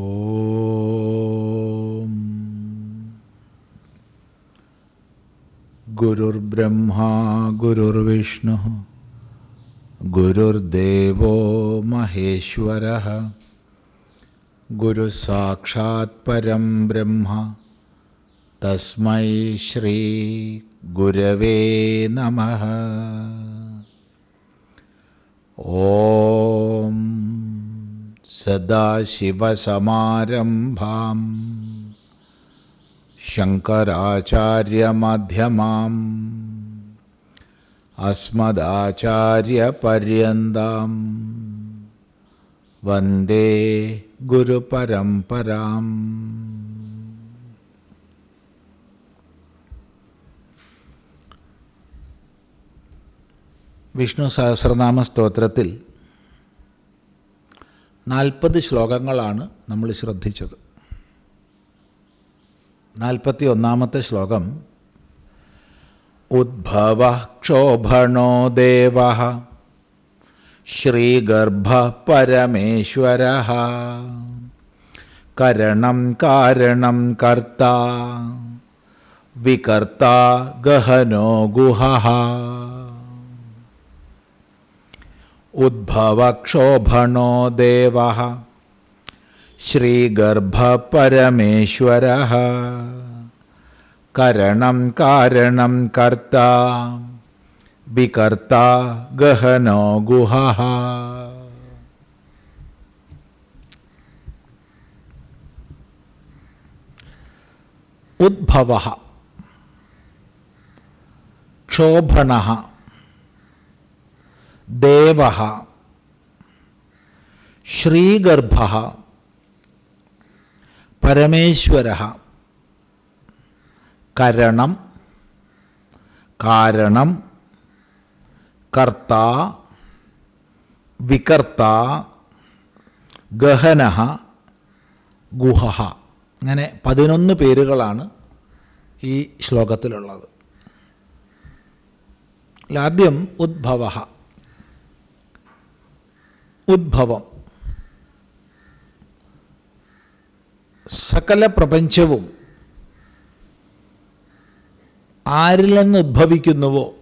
ओम। गुरुर्ब्रह्मा गुरुर्विष्णु गुरुर्देव महेश्वर गुरुसाक्षात्म ब्रह्म तस्म श्री गुरव नम। ओ സദാശിവസമാരംഭാം ശങ്കരാചാര്യമധ്യമാം അസ്മദാചാര്യപര്യന്താം വന്ദേ ഗുരുപരമ്പരാം വിഷ്ണു സഹസ്രനാമ സ്തോത്രത്തിൽ നാൽപ്പത് ശ്ലോകങ്ങളാണ് നമ്മൾ ശ്രദ്ധിച്ചത്. നാൽപ്പത്തി ഒന്നാമത്തെ ശ്ലോകം ഉദ്ഭവ ക്ഷോഭണോ ദേവ ശ്രീഗർഭ പരമേശ്വര കരണം കാരണം കർത്ത വികർത്ത ഗഹനോ ഗുഹ. ഉദ്ഭവക്ഷോഭണോ ദേവ ശ്രീഗർഭപരമേശ്വര കരണം കാരണം കർത്ത വികർത്ത ഗഹനോ ഗുഹ ഉദ്ഭവ ക്ഷോഭണ ദേവ ശ്രീഗർഭ പരമേശ്വര. കരണം കാരണം കർത്ത വികർത്ത ഗഹന ഗുഹ. അങ്ങനെ പതിനൊന്ന് പേരുകളാണ് ഈ ശ്ലോകത്തിലുള്ളത്. ആദ്യം ഉദ്ഭവ. ഉദ്ഭവം. സകല പ്രപഞ്ചവും ആരിൽ നിന്ന് ഉദ്ഭവിക്കുന്നുവോ?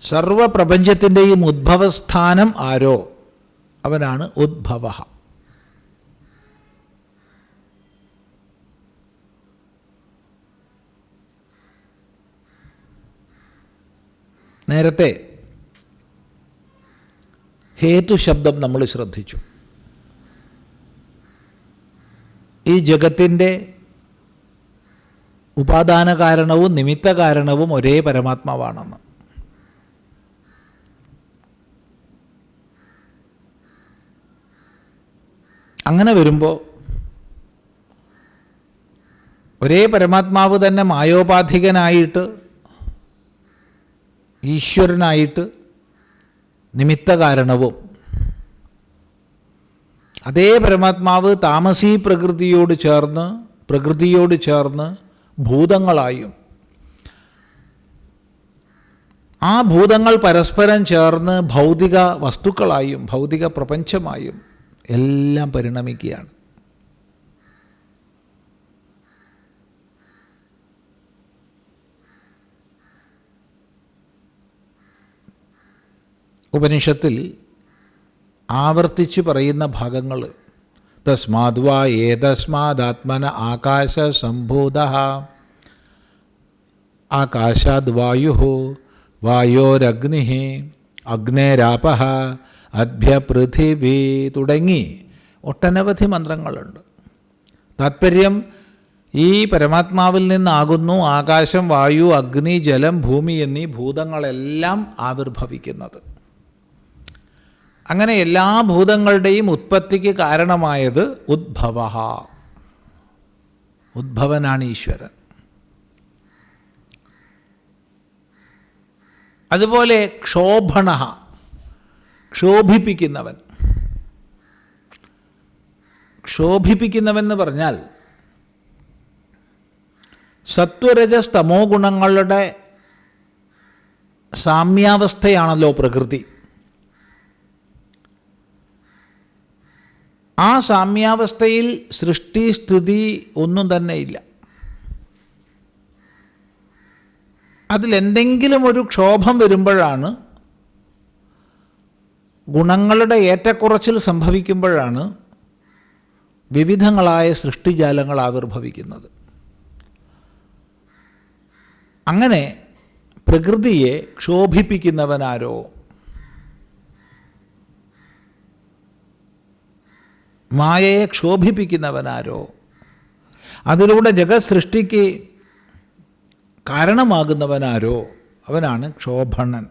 സർവപ്രപഞ്ചത്തിന്റെയും ഉദ്ഭവസ്ഥാനം ആരോ? അവനാണ് ഉദ്ഭവ. നേരത്തെ ഹേതു ശബ്ദം നമ്മൾ ശ്രദ്ധിച്ചു. ഈ ജഗത്തിന്റെ ഉപാദാന കാരണവും നിമിത്ത കാരണവും ഒരേ പരമാത്മാവാണെന്ന്. അങ്ങനെ വരുമ്പോൾ ഒരേ പരമാത്മാവ് തന്നെ മായോപാധികനായിട്ട് ഈശ്വരനായിട്ട് നിമിത്ത കാരണവും അതേ പരമാത്മാവ് താമസീ പ്രകൃതിയോട് ചേർന്ന് പ്രകൃതിയോട് ചേർന്ന് ഭൂതങ്ങളായും ആ ഭൂതങ്ങൾ പരസ്പരം ചേർന്ന് ഭൗതിക വസ്തുക്കളായും ഭൗതിക പ്രപഞ്ചമായും എല്ലാം പരിണമിക്കുകയാണ്. ഉപനിഷത്തിൽ ആവർത്തിച്ച് പറയുന്ന ഭാഗങ്ങൾ. തസ്മാദ്വാ ഏതസ്മാദാത്മന ആകാശ സംഭൂത. ആകാശാദ് വായു വായോരഗ്നി അഗ്നേരാപ അഭ്യ പൃഥിവി തുടങ്ങി ഒട്ടനവധി മന്ത്രങ്ങളുണ്ട്. താത്പര്യം ഈ പരമാത്മാവിൽ നിന്നാകുന്നു ആകാശം വായു അഗ്നി ജലം ഭൂമി എന്നീ ഭൂതങ്ങളെല്ലാം ആവിർഭവിക്കുന്നത്. അങ്ങനെ എല്ലാ ഭൂതങ്ങളുടെയും ഉത്പത്തിക്ക് കാരണമായത് ഉദ്ഭവ. ഉദ്ഭവനാണ് ഈശ്വരൻ. അതുപോലെ ക്ഷോഭണ ക്ഷോഭിപ്പിക്കുന്നവൻ. ക്ഷോഭിപ്പിക്കുന്നവൻ എന്ന് പറഞ്ഞാൽ സത്വരജസ്തമോ ഗുണങ്ങളുടെ സാമ്യാവസ്ഥയാണല്ലോ പ്രകൃതി. ആ സാമ്യാവസ്ഥയിൽ സൃഷ്ടി സ്ഥിതി ഒന്നും തന്നെ ഇല്ല. അതിലെന്തെങ്കിലും ഒരു ക്ഷോഭം വരുമ്പോഴാണ് ഗുണങ്ങളുടെ ഏറ്റക്കുറച്ചിൽ സംഭവിക്കുമ്പോഴാണ് വിവിധങ്ങളായ സൃഷ്ടിജാലങ്ങൾ ആവിർഭവിക്കുന്നത്. അങ്ങനെ പ്രകൃതിയെ ക്ഷോഭിപ്പിക്കുന്നവനാരോ മായയെ ക്ഷോഭിപ്പിക്കുന്നവനാരോ? അതിലൂടെ ജഗത് സൃഷ്ടിക്ക് കാരണമാകുന്നവനാരോ? അവനാണ് ക്ഷോഭണൻ.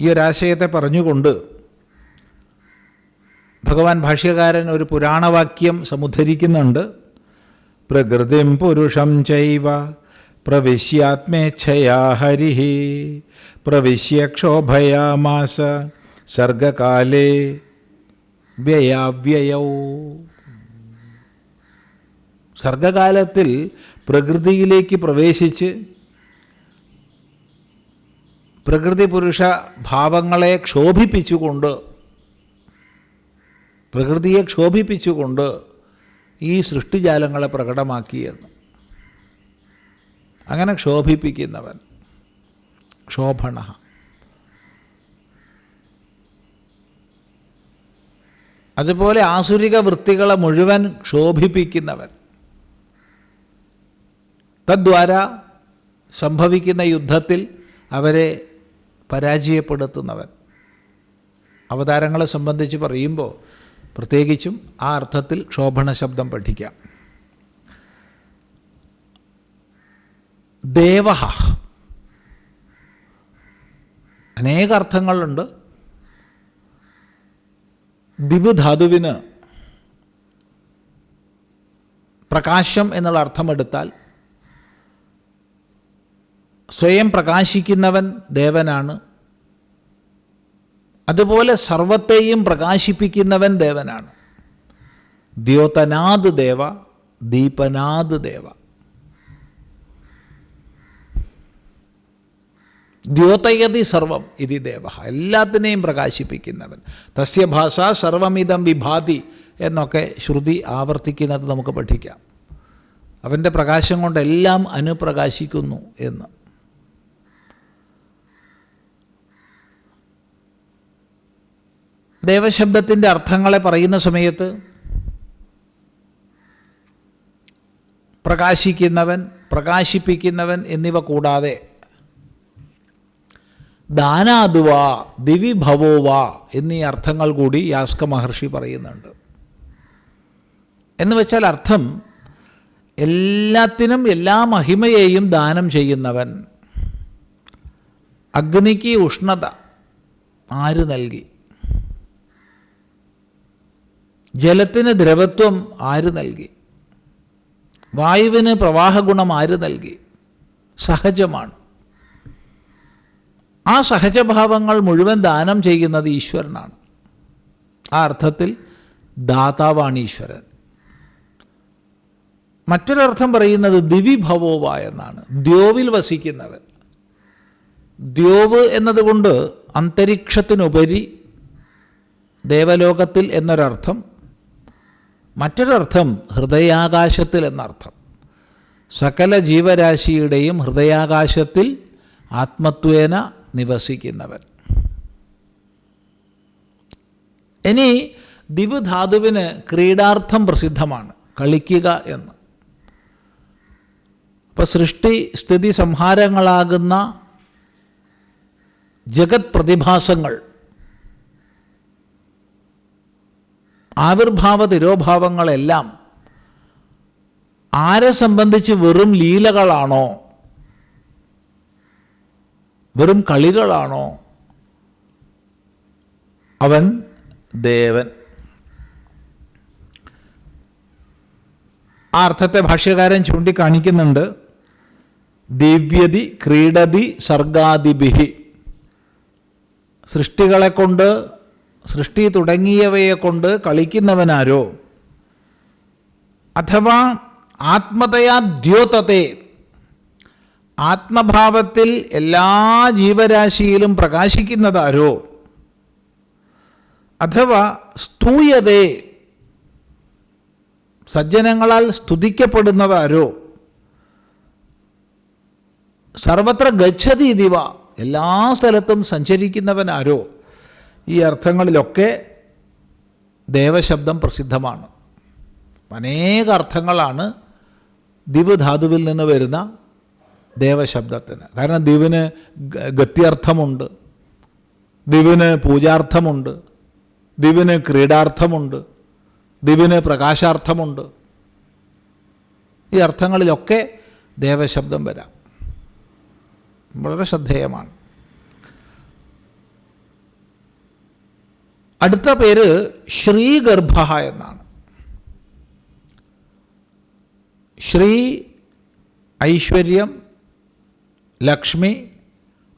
ഈ ഒരാശയത്തെ പറഞ്ഞുകൊണ്ട് ഭഗവാൻ ഭാഷ്യകാരൻ ഒരു പുരാണവാക്യം സമുദ്ധരിക്കുന്നുണ്ട്. പ്രകൃതിം പുരുഷം ചൈവ പ്രവിശ്യാത്മേച്ഛയാ ഹരി പ്രവിശ്യ ക്ഷോഭയാമാസ. സർഗകാലേ വ്യയാവ്യയൗ. സർഗകാലത്തിൽ പ്രകൃതിയിലേക്ക് പ്രവേശിച്ച് പ്രകൃതി പുരുഷ ഭാവങ്ങളെ ക്ഷോഭിപ്പിച്ചുകൊണ്ട് പ്രകൃതിയെ ക്ഷോഭിപ്പിച്ചുകൊണ്ട് ഈ സൃഷ്ടിജാലങ്ങളെ പ്രകടമാക്കിയെന്ന് അങ്ങനെ ക്ഷോഭിപ്പിക്കുന്നവൻ ക്ഷോഭണ. അതുപോലെ ആസുരിക വൃത്തികളെ മുഴുവൻ ക്ഷോഭിപ്പിക്കുന്നവൻ. തദ്വാര സംഭവിക്കുന്ന യുദ്ധത്തിൽ അവരെ പരാജയപ്പെടുത്തുന്നവൻ. അവതാരങ്ങളെ സംബന്ധിച്ച് പറയുമ്പോൾ പ്രത്യേകിച്ചും ആ അർത്ഥത്തിൽ ക്ഷോഭണ ശബ്ദം പഠിക്കാം. ദേവഹ. അനേക അർത്ഥങ്ങളുണ്ട്. ദിവ് ധാതുവിന് പ്രകാശം എന്നുള്ള അർത്ഥമെടുത്താൽ സ്വയം പ്രകാശിക്കുന്നവൻ ദേവനാണ്. അതുപോലെ സർവത്തെയും പ്രകാശിപ്പിക്കുന്നവൻ ദേവനാണ്. ദ്യോതനാദ് ദേവ ദീപനാദ് ദേവ. ദ്യോതയതി സർവം ഇതി ദേവ എല്ലാത്തിനെയും പ്രകാശിപ്പിക്കുന്നവൻ. തസ്യ ഭാഷ സർവമിതം വിഭാതി എന്നൊക്കെ ശ്രുതി ആവർത്തിക്കുന്നത് നമുക്ക് പഠിക്കാം. അവന്റെ പ്രകാശം കൊണ്ടെല്ലാം അനുപ്രകാശിക്കുന്നു എന്ന്. ദേവശബ്ദത്തിന്റെ അർത്ഥങ്ങളെ പറയുന്ന സമയത്ത് പ്രകാശിക്കുന്നവൻ പ്രകാശിപ്പിക്കുന്നവൻ എന്നിവ കൂടാതെ ദാനാതുവ ദിവിഭവോവ എന്നീ അർത്ഥങ്ങൾ കൂടി യാസ്ക മഹർഷി പറയുന്നുണ്ട്. എന്ന് വെച്ചാൽ അർത്ഥം എല്ലാത്തിനും എല്ലാ മഹിമയെയും ദാനം ചെയ്യുന്നവൻ അഗ്നിക്ക് ഉഷ്ണത ആര് നൽകി? ജലത്തിന് ദ്രവത്വം ആര് നൽകി? വായുവിന് പ്രവാഹഗുണം ആര് നൽകി? സഹജമാണ്. ആ സഹജഭാവങ്ങൾ മുഴുവൻ ദാനം ചെയ്യുന്നത് ഈശ്വരനാണ്. ആ അർത്ഥത്തിൽ ദാതാവാണ് ഈശ്വരൻ. മറ്റൊരർത്ഥം പറയുന്നത് ദിവിഭവോവ എന്നാണ്. ദ്യോവിൽ വസിക്കുന്നവൻ. ദ്യോവ് എന്നതുകൊണ്ട് അന്തരീക്ഷത്തിനുപരി ദേവലോകത്തിൽ എന്നൊരർത്ഥം മറ്റൊരർത്ഥം ഹൃദയാകാശത്തിൽ എന്നർത്ഥം. സകല ജീവരാശിയുടെയും ഹൃദയാകാശത്തിൽ ആത്മത്വേന നിവസിക്കുന്നവൻ. ഇനി ദിവ് ധാതുവിന് ക്രീഡാർത്ഥം പ്രസിദ്ധമാണ്. കളിക്കുക എന്ന്. അപ്പോൾ സൃഷ്ടി സ്ഥിതി സംഹാരങ്ങളാകുന്ന ജഗത് പ്രതിഭാസങ്ങൾ ആവിർഭാവ തിരോഭാവങ്ങളെല്ലാം ആരെ സംബന്ധിച്ച് വെറും ലീലകളാണോ വെറും കളികളാണോ? അവൻ ദേവൻ. ആ അർത്ഥത്തെ ഭാഷ്യകാരൻ ചൂണ്ടിക്കാണിക്കുന്നുണ്ട്. ദിവ്യതി ക്രീഡതി സർഗാദിബിഹി സൃഷ്ടികളെ കൊണ്ട് സൃഷ്ടി തുടങ്ങിയവയെ കൊണ്ട് കളിക്കുന്നവനാരോ? അഥവാ ആത്മതയാ ദ്യോതത്തെ ആത്മഭാവത്തിൽ എല്ലാ ജീവരാശിയിലും പ്രകാശിക്കുന്നതാരോ? അഥവാ സ്തൂയതേ സജ്ജനങ്ങളാൽ സ്തുതിക്കപ്പെടുന്നതാരോ? സർവത്ര ഗച്ഛതി ദിവ എല്ലാ സ്ഥലത്തും സഞ്ചരിക്കുന്നവനാരോ? ഈ അർത്ഥങ്ങളിലൊക്കെ ദേവശബ്ദം പ്രസിദ്ധമാണ്. അനേക അർത്ഥങ്ങളാണ് ദിവ് ധാതുവിൽ നിന്ന് വരുന്ന ദേവശബ്ദത്തിന്. കാരണം ദിവിന് ഗത്യർത്ഥമുണ്ട്. ദിവിന് പൂജാർത്ഥമുണ്ട്. ദിവിന് ക്രീഡാർത്ഥമുണ്ട്. ദിവിന് പ്രകാശാർത്ഥമുണ്ട്. ഈ അർത്ഥങ്ങളിലൊക്കെ ദേവശബ്ദം വരാം. വളരെ ശ്രദ്ധേയമാണ്. അടുത്ത പേര് ശ്രീഗർഭ എന്നാണ്. ശ്രീ ഐശ്വര്യം ലക്ഷ്മി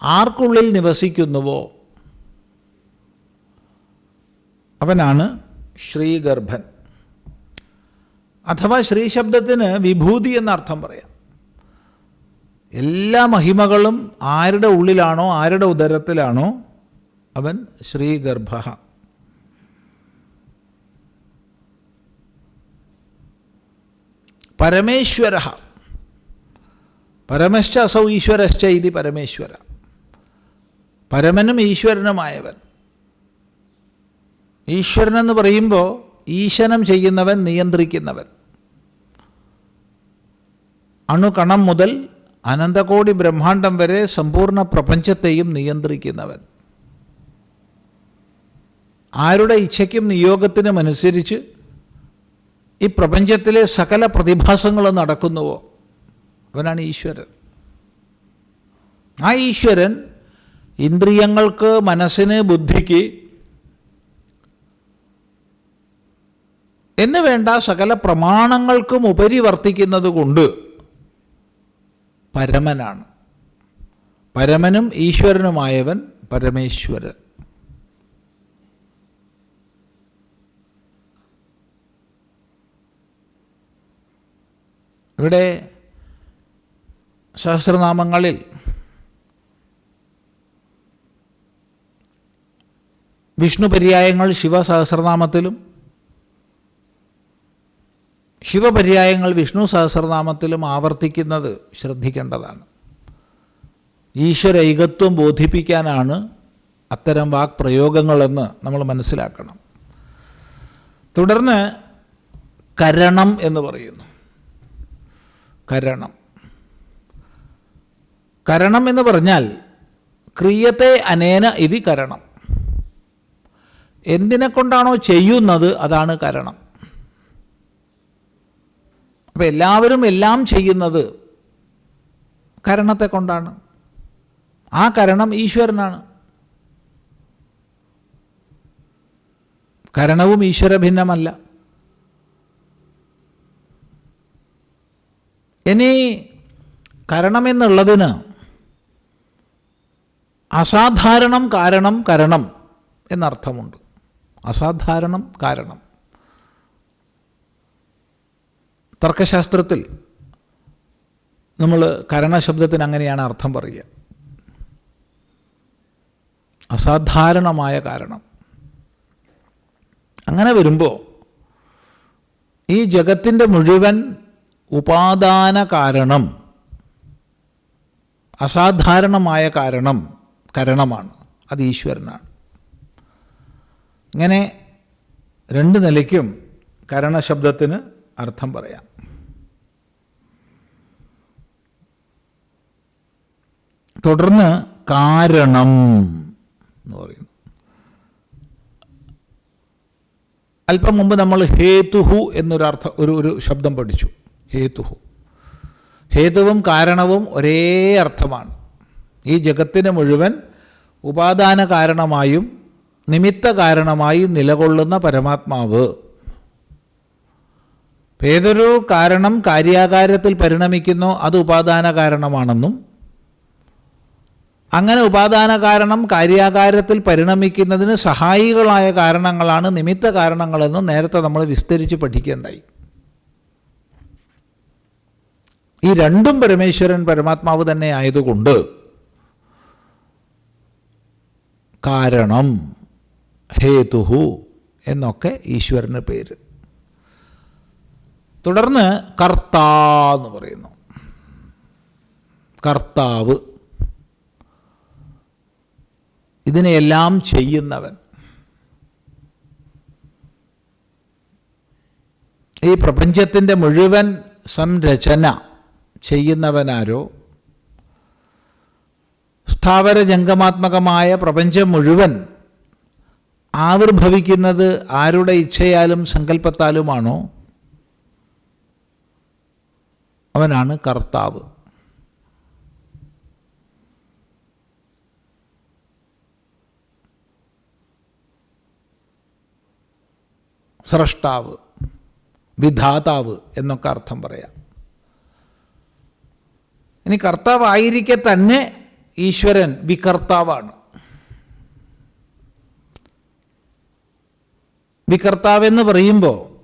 ആർക്കുള്ളിൽ നിവസിക്കുന്നുവോ? അവനാണ് ശ്രീഗർഭൻ. അഥവാ ശ്രീ ശബ്ദത്തിന് വിഭൂതി എന്ന അർത്ഥം പറയാം. എല്ലാ മഹിമകളും ആരുടെ ഉള്ളിലാണോ ആരുടെ ഉദരത്തിലാണോ അവൻ ശ്രീഗർഭ. പരമേശ്വര പരമശ്ച അസൗ ഈശ്വരശ്ച ഇതി പരമേശ്വര. പരമനും ഈശ്വരനുമായവൻ. ഈശ്വരനെന്ന് പറയുമ്പോൾ ഈശനം ചെയ്യുന്നവൻ നിയന്ത്രിക്കുന്നവൻ. അണുകണം മുതൽ അനന്തകോടി ബ്രഹ്മാണ്ടം വരെ സമ്പൂർണ പ്രപഞ്ചത്തെയും നിയന്ത്രിക്കുന്നവൻ. ആരുടെ ഇച്ഛയ്ക്കും നിയോഗത്തിനും അനുസരിച്ച് ഈ പ്രപഞ്ചത്തിലെ സകല പ്രതിഭാസങ്ങളും നടക്കുന്നുവോ? അവനാണ് ഈശ്വരൻ. ആ ഈശ്വരൻ ഇന്ദ്രിയങ്ങൾക്ക് മനസ്സിന് ബുദ്ധിക്ക് എന്ന് വേണ്ട സകല പ്രമാണങ്ങൾക്കും ഉപരി വർത്തിക്കുന്നത് കൊണ്ട് പരമനാണ്. പരമനും ഈശ്വരനുമായവൻ പരമേശ്വരൻ. ഇവിടെ സഹസ്രനാമങ്ങളിൽ വിഷ്ണു പര്യായങ്ങൾ ശിവ ശിവസഹസ്രനാമത്തിലും ശിവപര്യായങ്ങൾ വിഷ്ണു സഹസ്രനാമത്തിലും ആവർത്തിക്കുന്നത് ശ്രദ്ധിക്കേണ്ടതാണ്. ഈശ്വര ഐകത്വം ബോധിപ്പിക്കാനാണ് അത്തരം വാക് പ്രയോഗങ്ങളെന്ന് നമ്മൾ മനസ്സിലാക്കണം. തുടർന്ന് കരണം എന്ന് പറയുന്നു. കരണം. കരണം എന്ന് പറഞ്ഞാൽ ക്രിയത്തെ അനേന ഇതി കരണം. എന്തിനെ കൊണ്ടാണോ ചെയ്യുന്നത് അതാണ് കരണം. അപ്പം എല്ലാവരും എല്ലാം ചെയ്യുന്നത് കരണത്തെ കൊണ്ടാണ്. ആ കരണം ഈശ്വരനാണ്. കരണവും ഈശ്വരഭിന്നമല്ല ഇനി കരണമെന്നുള്ളതിന് അസാധാരണം കാരണം കരണം എന്നർത്ഥമുണ്ട്. അസാധാരണം കാരണം. തർക്കശാസ്ത്രത്തിൽ നമ്മൾ കരണശബ്ദത്തിന് അങ്ങനെയാണ് അർത്ഥം പറയുക. അസാധാരണമായ കാരണം. അങ്ങനെ വരുമ്പോൾ ഈ ജഗത്തിന്റെ മുഴുവൻ ഉപാദാന കാരണം അസാധാരണമായ കാരണം കരണമാണ് അത് ഈശ്വരനാണ്. ഇങ്ങനെ രണ്ട് നിലയ്ക്കും കരണശബ്ദത്തിന് അർത്ഥം പറയാം. തുടർന്ന് കാരണം എന്ന് പറയുന്നു. അല്പം മുമ്പ് നമ്മൾ ഹേതുഹു എന്നൊരർത്ഥ ഒരു ഒരു ശബ്ദം പഠിച്ചു. ഹേതുഹു. ഹേതുവും കാരണവും ഒരേ അർത്ഥമാണ്. ഈ ജഗത്തിന് മുഴുവൻ ഉപാദാന കാരണമായും നിമിത്ത കാരണമായി നിലകൊള്ളുന്ന പരമാത്മാവ്. ഏതൊരു കാരണം കാര്യാകാരത്തിൽ പരിണമിക്കുന്നോ അത് ഉപാദാന കാരണമാണെന്നും അങ്ങനെ ഉപാദാന കാരണം കാര്യാകാരത്തിൽ പരിണമിക്കുന്നതിന് സഹായികളായ കാരണങ്ങളാണ് നിമിത്ത കാരണങ്ങളെന്നും നേരത്തെ നമ്മൾ വിസ്തരിച്ച് പഠിക്കേണ്ടായി. ഈ രണ്ടും പരമേശ്വരൻ പരമാത്മാവ് തന്നെ ആയതുകൊണ്ട് കാരണം ഹേതുഹു എന്നൊക്കെ ഈശ്വരന് പേര്. തുടർന്ന് കർത്ത എന്ന് പറയുന്നു. കർത്താവ്. ഇതിനെയെല്ലാം ചെയ്യുന്നവൻ. ഈ പ്രപഞ്ചത്തിന്റെ മുഴുവൻ സംരചന ചെയ്യുന്നവനാരോ? സ്ഥാവര ജംഗമാത്മകമായ പ്രപഞ്ചം മുഴുവൻ ആവിർഭവിക്കുന്നത് ആരുടെ ഇച്ഛയാലും സങ്കല്പത്താലുമാണോ അവനാണ് കർത്താവ്. സ്രഷ്ടാവ് വിധാതാവ് എന്നൊക്കെ അർത്ഥം പറയാം. ഇനി കർത്താവായിരിക്കെ തന്നെ ഈശ്വരൻ വികർത്താവാണ്. വികർത്താവെന്ന് പറയുമ്പോൾ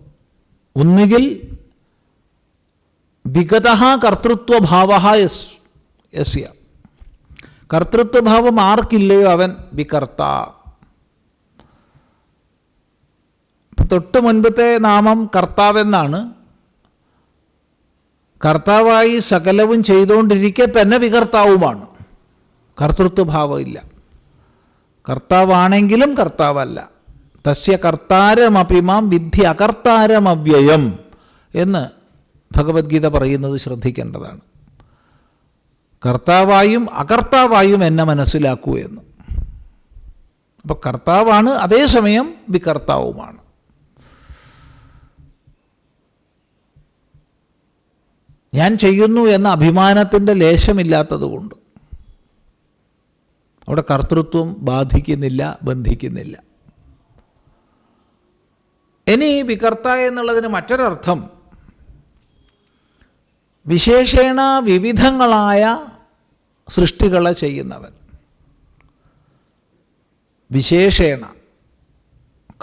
ഒന്നുകിൽ വിഗത കർത്തൃത്വഭാവ യസ് യസ്യ. കർത്തൃത്വഭാവം ആർക്കില്ലയോ അവൻ വികർത്ത. തൊട്ട് മുൻപത്തെ നാമം കർത്താവെന്നാണ്. കർത്താവായി സകലവും ചെയ്തുകൊണ്ടിരിക്കെ തന്നെ വികർത്താവുമാണ്. കർത്തൃത്വഭാവം ഇല്ല കർത്താവാണെങ്കിലും കർത്താവല്ല. തസ്യ കർത്താരമപിമാം വിദ്യ അകർത്താരമവ്യയം എന്ന് ഭഗവത്ഗീത പറയുന്നത് ശ്രദ്ധിക്കേണ്ടതാണ്. കർത്താവായും അകർത്താവായും എന്നെ മനസ്സിലാക്കൂ എന്ന്. അപ്പോൾ കർത്താവാണ് അതേസമയം വികർത്താവുമാണ്. ഞാൻ ചെയ്യുന്നു എന്ന അഭിമാനത്തിന്റെ ലേശമില്ലാത്തതുകൊണ്ട് അവിടെ കർത്തൃത്വം ബാധിക്കുന്നില്ല ബന്ധിക്കുന്നില്ല. ഇനി വികർത്ത എന്നുള്ളതിന് മറ്റൊരർത്ഥം വിശേഷേണ വിവിധങ്ങളായ സൃഷ്ടികളെ ചെയ്യുന്നവൻ. വിശേഷേണ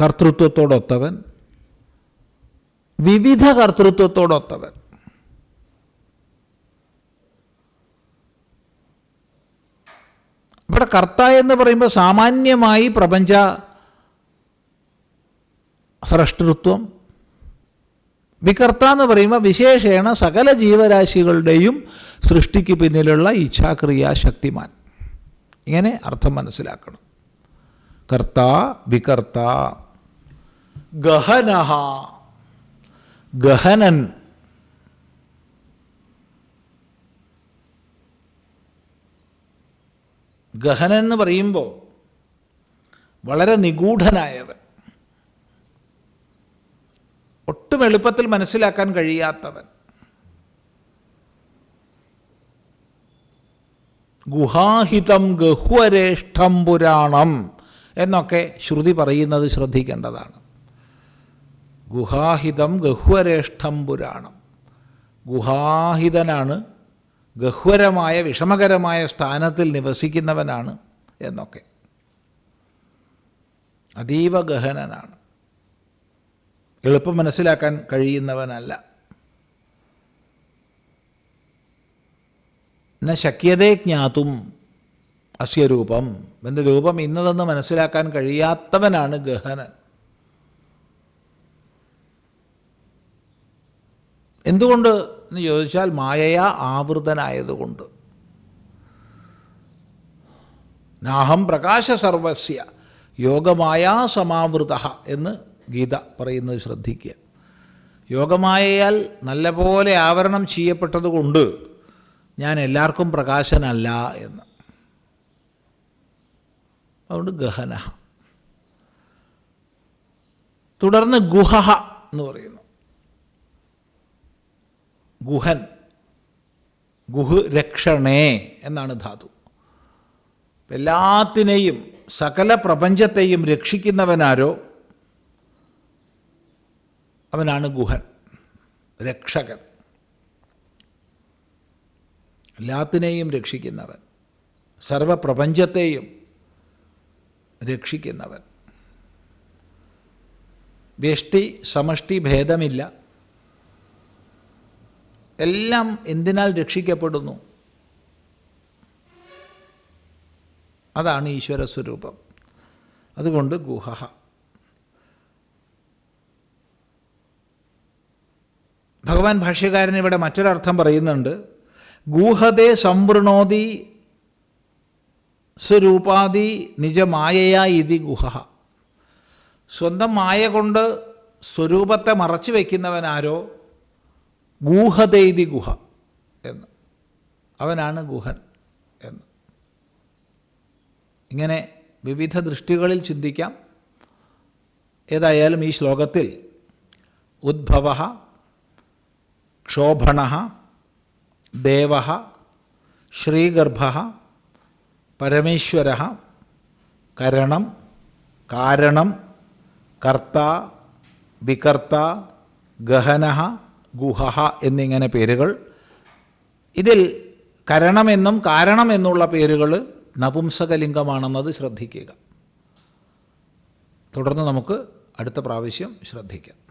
കർത്തൃത്വത്തോടൊത്തവൻ വിവിധ കർത്തൃത്വത്തോടൊത്തവൻ. ഇവിടെ കർത്ത എന്ന് പറയുമ്പോൾ സാമാന്യമായി പ്രപഞ്ച സൃഷ്ടൃത്വം. വികർത്ത എന്ന് പറയുമ്പോൾ വിശേഷേണ സകല ജീവരാശികളുടെയും സൃഷ്ടിക്ക് പിന്നിലുള്ള ഇച്ഛാക്രിയാശക്തിമാൻ. ഇങ്ങനെ അർത്ഥം മനസ്സിലാക്കണം. കർത്ത വികർത്ത ഗഹനഹ ഗഹനൻ ഗഹനൻ എന്ന് പറയുമ്പോൾ വളരെ നിഗൂഢനായവൻ. ഒട്ടും എളുപ്പത്തിൽ മനസ്സിലാക്കാൻ കഴിയാത്തവൻ. ഗുഹാഹിതം ഗഹ്വരേഷ്ഠം പുരാണം എന്നൊക്കെ ശ്രുതി പറയുന്നത് ശ്രദ്ധിക്കേണ്ടതാണ്. ഗുഹാഹിതം ഗഹ്വരേഷ്ഠം പുരാണം. ഗുഹാഹിതനാണ് ഗഹ്വരമായ വിഷമകരമായ സ്ഥാനത്തിൽ നിവസിക്കുന്നവനാണ് എന്നൊക്കെ. അതീവ ഗഹനനാണ്. എളുപ്പം മനസ്സിലാക്കാൻ കഴിയുന്നവനല്ല. ന ശക്യതേ ജ്ഞാതും അസ്യ രൂപം എന്റെ രൂപം ഇന്നതെന്ന് മനസ്സിലാക്കാൻ കഴിയാത്തവനാണ് ഗഹനൻ. എന്തുകൊണ്ട് എന്ന് ചോദിച്ചാൽ മായയാ ആവൃതനായതുകൊണ്ട്. നാഹം പ്രകാശ സർവസ്യ യോഗമായാ സമാവൃത എന്ന് ഗീത പറയുന്നത് ശ്രദ്ധിക്കുക. യോഗമായയാൽ നല്ലപോലെ ആവരണം ചെയ്യപ്പെട്ടതുകൊണ്ട് ഞാൻ എല്ലാവർക്കും പ്രകാശനല്ല എന്ന്. അതുകൊണ്ട് ഗഹന. തുടർന്ന് ഗുഹ എന്ന് പറയുന്നു. ഗുഹൻ. ഗുഹ് രക്ഷണേ എന്നാണ് ധാതു. എല്ലാത്തിനെയും സകല പ്രപഞ്ചത്തെയും രക്ഷിക്കുന്നവനാരോ അവനാണ് ഗുഹൻ രക്ഷകൻ. എല്ലാത്തിനെയും രക്ഷിക്കുന്നവൻ സർവപ്രപഞ്ചത്തെയും രക്ഷിക്കുന്നവൻ. വ്യഷ്ടി സമഷ്ടി ഭേദമില്ല. എല്ലാം എന്തിനാൽ രക്ഷിക്കപ്പെടുന്നു? അതാണ് ഈശ്വര സ്വരൂപം. അതുകൊണ്ട് ഗുഹ ഭഗവാൻ ഭാഷ്യകാരൻ ഇവിടെ മറ്റൊരർത്ഥം പറയുന്നുണ്ട്. ഗൂഹതെ സംവൃണോതി സ്വരൂപാതി നിജമായയാ ഇതി ഗുഹ സ്വന്തം മായ കൊണ്ട് സ്വരൂപത്തെ മറച്ചു വയ്ക്കുന്നവനാരോ ഗൂഹതേതി ഗുഹ എന്ന്. അവനാണ് ഗുഹൻ എന്ന്. ഇങ്ങനെ വിവിധ ദൃഷ്ടികളിൽ ചിന്തിക്കാം. ഏതായാലും ഈ ശ്ലോകത്തിൽ ഉദ്ഭവ ക്ഷോഭണ ദേവ ശ്രീഗർഭ പരമേശ്വര കരണം കാരണം കർത്ത വികർത്ത ഗഹന ഗുഹ എന്നിങ്ങനെ പേരുകൾ. ഇതിൽ കരണമെന്നും കാരണമെന്നുള്ള പേരുകൾ നപുംസകലിംഗമാണെന്നത് ശ്രദ്ധിക്കുക. തുടർന്ന് നമുക്ക് അടുത്ത പ്രാവശ്യം ശ്രദ്ധിക്കാം.